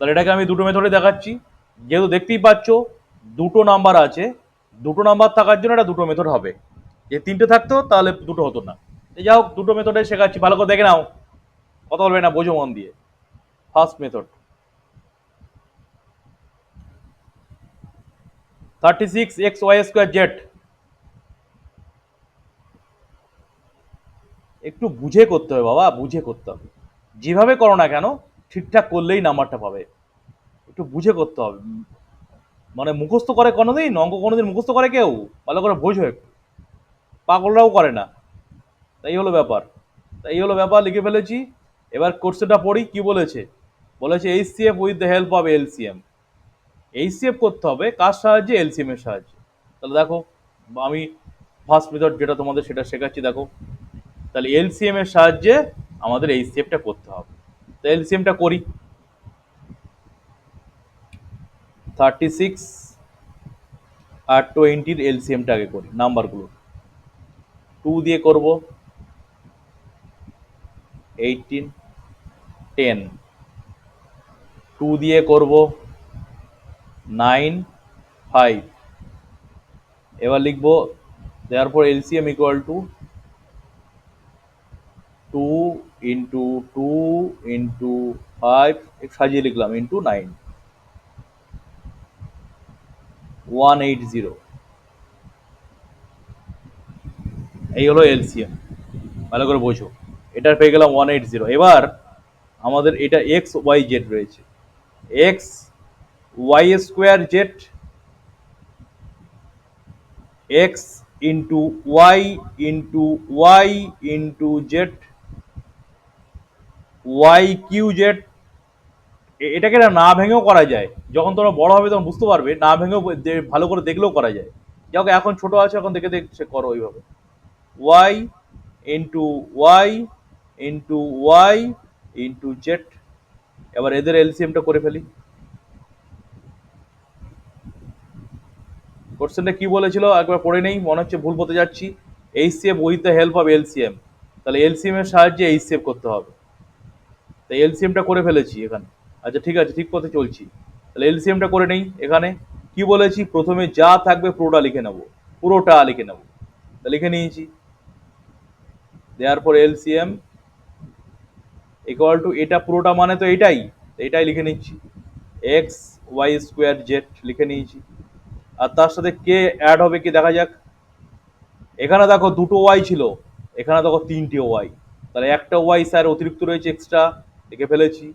তাহলে এটাকে আমি দুটো মেথডে দেখাচ্ছি। যেহেতু দেখতেই পাচ্ছ, দুটো নাম্বার আছে। দুটো নাম্বার থাকার জন্য এটা দুটো মেথড হবে। যে তিনটে থাকতো, তাহলে দুটো হতো না। এই যাই হোক, দুটো মেথডে শেখাচ্ছি। ভালো করে দেখে নাও। কথা বলবে না, বোঝো মন দিয়ে। First method thirty six x y square z একটু বুঝে করতে হবে বাবা, বুঝে করতে হবে। যেভাবে করো না কেন ঠিকঠাক করলেই নাম্বারটা পাবে। একটু বুঝে করতে হবে। মানে মুখস্থ করে কোনোদিন, অঙ্ক কোনোদিন মুখস্থ করে কেউ? ভালো করে বোঝো একটু। পাগলরাও করে না। তাই হলো ব্যাপার। তাই হলো ব্যাপার, লিখে ফেলেছি। এবার কোর্সটা পড়ি, কি বলেছে? বলেছে HCF with the help of LCM HCF করতে হবে, কার সাহায্যে? এলসিএম এর সাহায্যে। তাহলে দেখো, আমি ফার্স্ট মেথড যেটা তোমাদের সেটা শেখাচ্ছি, দেখো। তাহলে এলসিএম এর সাহায্যে আমাদের এইচসিএফটা করতে হবে। তো এলসিএমটা করি। থার্টি সিক্স আর টোয়েন্টির এলসিএমটা আগে করি, নাম্বারগুলো। টু দিয়ে করব। এইটিন টেন টু দিয়ে করব। নাইন ফাইভ এবার লিখব, দেওয়ার পর LCM equal to two into two into five সাজিয়ে লিখলাম into nine one eight zero এই হলো এলসিএম ভালো করে বোঝো। এটার পেয়ে গেলাম ওয়ান এইট জিরো এবার আমাদের এটা এক্স ওয়াই জেড রয়েছে। X y square z x into y into y into z y cube z এটাকে না ভেঙেও করা যায়। যখন তোমরা বড় হবে তখন বুঝতে পারবে, না ভেঙেও ভালো করে দেখলেও করা যায়। যাক এখন ছোট আছে, এখন দেখে দেখছে করো ওইভাবে y into y into y into z এবার এদের এলসিএমটা করে ফেলি। কোশ্চেনটা কি বলেছিল? একবার পড়ে নেই, মনে হচ্ছে ভুল বলতে যাচ্ছি। HCF with the help of LCM তাহলে এলসিএম এর সাহায্যে এইচসিএফ করতে হবে। তাই এলসিএমটা করে ফেলেছি এখানে। আচ্ছা ঠিক আছে, ঠিক পথে চলছি। তাহলে এলসিএমটা করে নেই এখানে। কি বলেছি? প্রথমে যা থাকবে পুরোটা লিখে নেব। পুরোটা লিখে নেব। তা লিখে নিয়েছি। দেওয়ার পর এলসিএম ইকুয়াল টু এটা পুরোটা মানে তো এটাই। এটাই লিখে নিচ্ছি। এক্স ওয়াই স্কোয়ার জেড লিখে নিয়েছি। আর তার সাথে কে অ্যাড হবে কি? দেখা যাক। এখানে দেখো দুটো ওয়াই ছিল। এখানে দেখো তিনটে ওয়াই তাহলে একটা ওয়াই স্যার অতিরিক্ত রয়েছে এক্সট্রা লিখে ফেলেছি।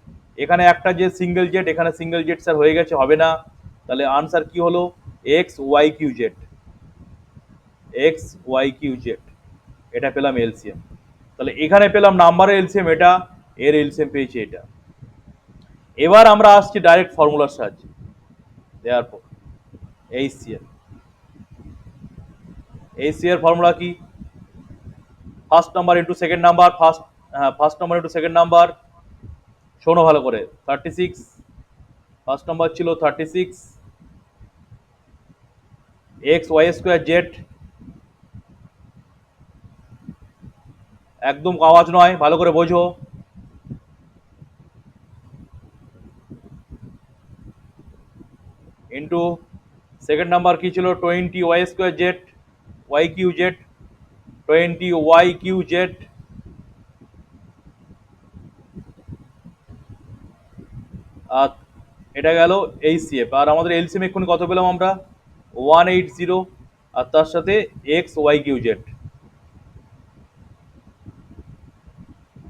এখানে একটা যে সিঙ্গেল জেট এখানে সিঙ্গেল জেট স্যার হয়ে গেছে, হবে না। তাহলে আনসার কি হলো? X y cube z x y cube z এটা পেলাম এলসিএম তাহলে এখানে পেলাম নাম্বারের এলসিএম এটা। এর এলসিএম পেয়েছি এটা। এবার আমরা আসছি ডাইরেক্ট ফর্মুলার সাহায্যে দেওয়ার পর। এইচসিএল এইচসিএল ফর্মুলা কি? First number into second number first হ্যাঁ first number into second number শোনো ভালো করে। থার্টি সিক্স ফার্স্ট নাম্বার ছিল thirty six x y square z একদম আওয়াজ নয়, ভালো করে বোঝো। ইন্টু সেকেন্ড নাম্বার কি ছিল? Twenty y square z y cube z twenty y cube z এটা গেল এইচসিএফ আর আমাদের এলসিএম এক্ষুনি কত পেলাম আমরা। ওয়ান এইট জিরো আর তার সাথে এক্স ওয়াই কিউ জেড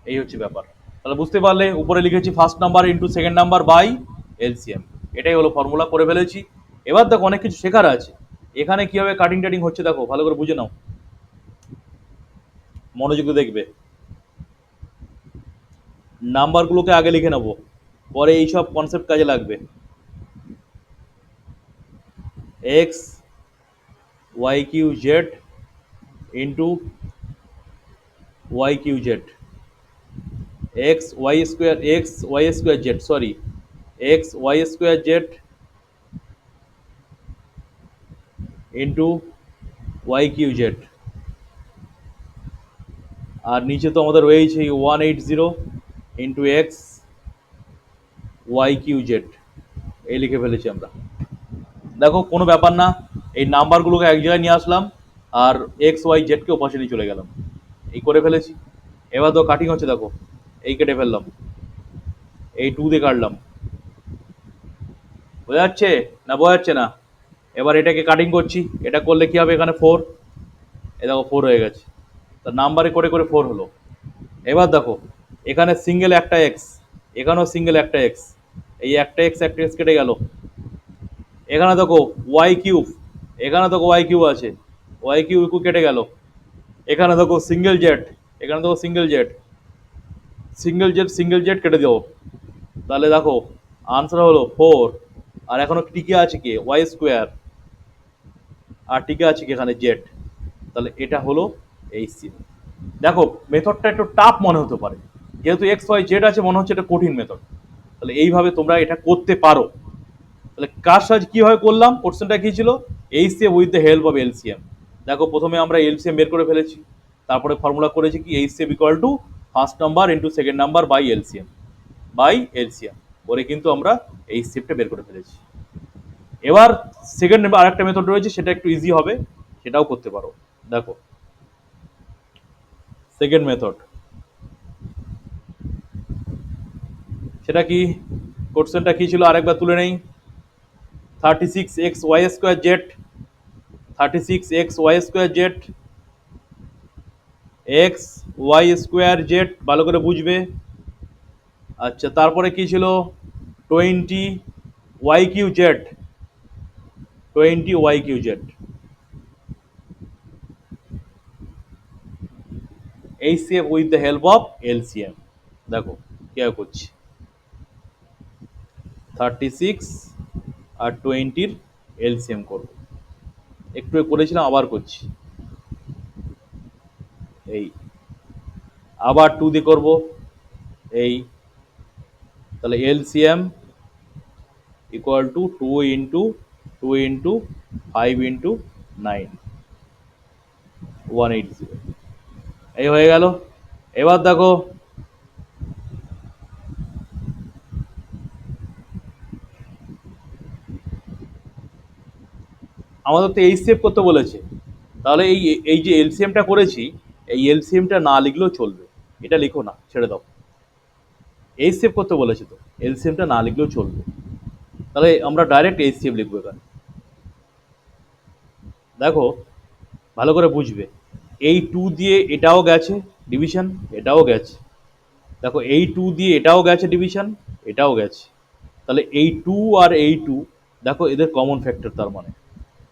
এই হচ্ছে ব্যাপার। তাহলে বুঝতে পারলে উপরে লিখেছি first number into second number by LCM এটাই হলো ফর্মুলা করে ফেলেছি। এবার দেখো অনেক কিছু শেখার আছে। এখানে কীভাবে কাটিং টাটিং হচ্ছে দেখো, ভালো করে বুঝে নাও। মনোযোগ দেখবে। নাম্বারগুলোকে আগে লিখে নেব। পরে এইসব কনসেপ্ট কাজে লাগবে। X y cube z into y cube z x y square x y square z sorry x y square z into y cube z আর নিচে তো আমাদের রয়েছে one eight zero into x y cube z এই লিখে ফেলেছি আমরা। দেখো, কোনো ব্যাপার না, এই নাম্বারগুলোকে এক জায়গায় নিয়ে আসলাম, আর এক্স ওয়াই জেডকে ওপাশে নিয়ে চলে গেলাম। এই করে ফেলেছি। এবার তো কাটিং হচ্ছে, দেখো, এই কেটে ফেললাম। এই টু দিয়ে কাটলাম। বোঝা যাচ্ছে না বোঝা যাচ্ছে না? এবার এটাকে কাটিং করছি। এটা করলে কী হবে এখানে? ফোর এ দেখো ফোর হয়ে গেছে। তা নাম্বারে করে করে ফোর হলো। এবার দেখো, এখানে সিঙ্গেল একটা এক্স এখানেও সিঙ্গেল একটা এক্স এই একটা এক্স একটা এক্স কেটে গেল। এখানে দেখো ওয়াই কিউব এখানে দেখো ওয়াই কিউব আছে। ওয়াই কিউব ইকু কেটে গেল। এখানে দেখো সিঙ্গেল জেড এখানে দেখো single z single z single z কেটে দেবো। তাহলে দেখো আনসার হলো ফোর আর এখনও টিকে আছে কি? ওয়াই স্কোয়ার আর টিকে আছে কি এখানে জেড তাহলে এটা হলো এই সি দেখো মেথডটা একটু টাফ মনে হতে পারে। যেহেতু এক্স ওয়াই জেড আছে, মনে হচ্ছে এটা কঠিন মেথড তাহলে এইভাবে তোমরা এটা করতে পারো। তাহলে কার সাহায্যে কীভাবে করলাম? কোশ্চেনটা কী ছিল? HCF with the help of LCM দেখো, প্রথমে আমরা এলসিএম বের করে ফেলেছি। তারপরে ফর্মুলা করেছি কি? HCF equal to first number into second number by LCM by LCM করে কিন্তু আমরা এই স্টেপটা বের করে ফেলেছি। এবার সেকেন্ড আরেকটা মেথড রয়েছে, সেটা একটু ইজি হবে, সেটাও করতে পারো। দেখো সেকেন্ড মেথড সেটা কি? কোশ্চেনটা কী ছিল? আরেকবার তুলে নেই। Thirty six x y square z thirty six x y square z x y square z ভালো করে বুঝবে। আচ্ছা তারপরে কী ছিল? Twenty y cube z twenty y cube z HCF with the help of LCM দেখো কীভাবে করছি? থার্টি সিক্স আর টোয়েন্টির এলসিএম করব। একটু করেছিলাম, আবার করছি। এই। আবার টু দিয়ে করব। এই। তাহলে LCM equal to two into two into five into nine one eight zero এই হয়ে গেল। এবার দেখো আমাদের তো এই সেভ করতে বলেছে। তাহলে এই এই যে এলসিএমটা করেছি, এই এলসিএমটা না লিখলেও চলবে। এটা লিখো না, ছেড়ে দাও। এই সেভ করতে বলেছে তো এলসিএমটা না লিখলেও চলবে। তাহলে আমরা ডাইরেক্ট এই সেভ লিখব এখানে। দেখো, ভালো করে বুঝবে। এই টু দিয়ে এটাও গেছে ডিভিশন এটাও গেছে। দেখো, এই টু দিয়ে এটাও গেছে ডিভিশন এটাও গেছে। তাহলে এই টু আর এই টু দেখো এদের কমন ফ্যাক্টর তার মানে।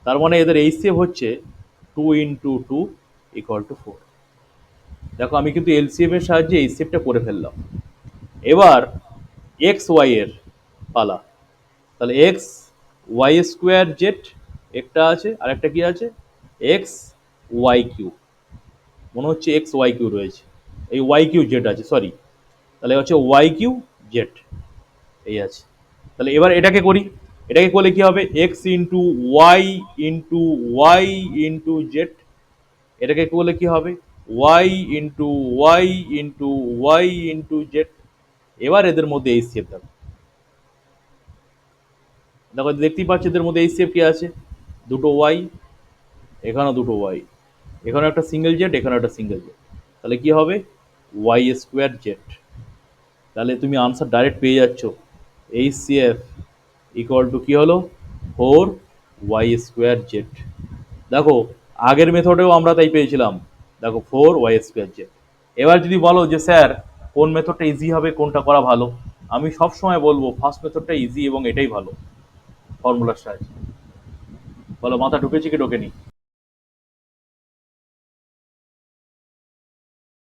তার মানে এদের এই সেভ হচ্ছে two into two equal to four দেখো, আমি কিন্তু এলসিএম এর সাহায্যে এই সেভটা করে ফেললাম। এবার এক্স ওয়াই এর পালা। তাহলে এক্স ওয়াই স্কোয়ার জেড একটা আছে আর একটা কি আছে? এক্স ওয়াই কিউ মনে হচ্ছে এক্স ওয়াই কিউ রয়েছে। এই ওয়াই কিউ জেড আছে সরি তাহলে হচ্ছে ওয়াই কিউ জেড এই আছে। তাহলে এবার এটাকে করি। এটাকে করলে কি হবে? X into y into y into z এটাকে করলে কি হবে? Y into y into y into z এবার এদের মধ্যে এই সেপ দেখো। দেখো, দেখতেই পাচ্ছ এদের মধ্যে এই সেপ কি আছে? দুটো ওয়াই এখানেও দুটো ওয়াই এখানে একটা সিঙ্গেল জেড এখানে একটা সিঙ্গেল জেড তাহলে কি হবে? ওয়াই স্কোয়ার জেড তাহলে তুমি আনসার ডাইরেক্ট পেয়ে যাচ্ছ। H C F equal to কী হলো? ফোর ওয়াই স্কোয়ার জেড দেখো, আগের মেথডেও আমরা তাই পেয়েছিলাম। দেখো ফোর ওয়াই স্কোয়ার জেড এবার যদি বলো যে, স্যার, কোন মেথডটা ইজি হবে, কোনটা করা ভালো? আমি সব সময় বলব ফার্স্ট মেথডটা ইজি এবং এটাই ভালো। ফর্মুলার সাহায্যে। বলো, মাথা ঢুকেছে কি ঢোকেনি?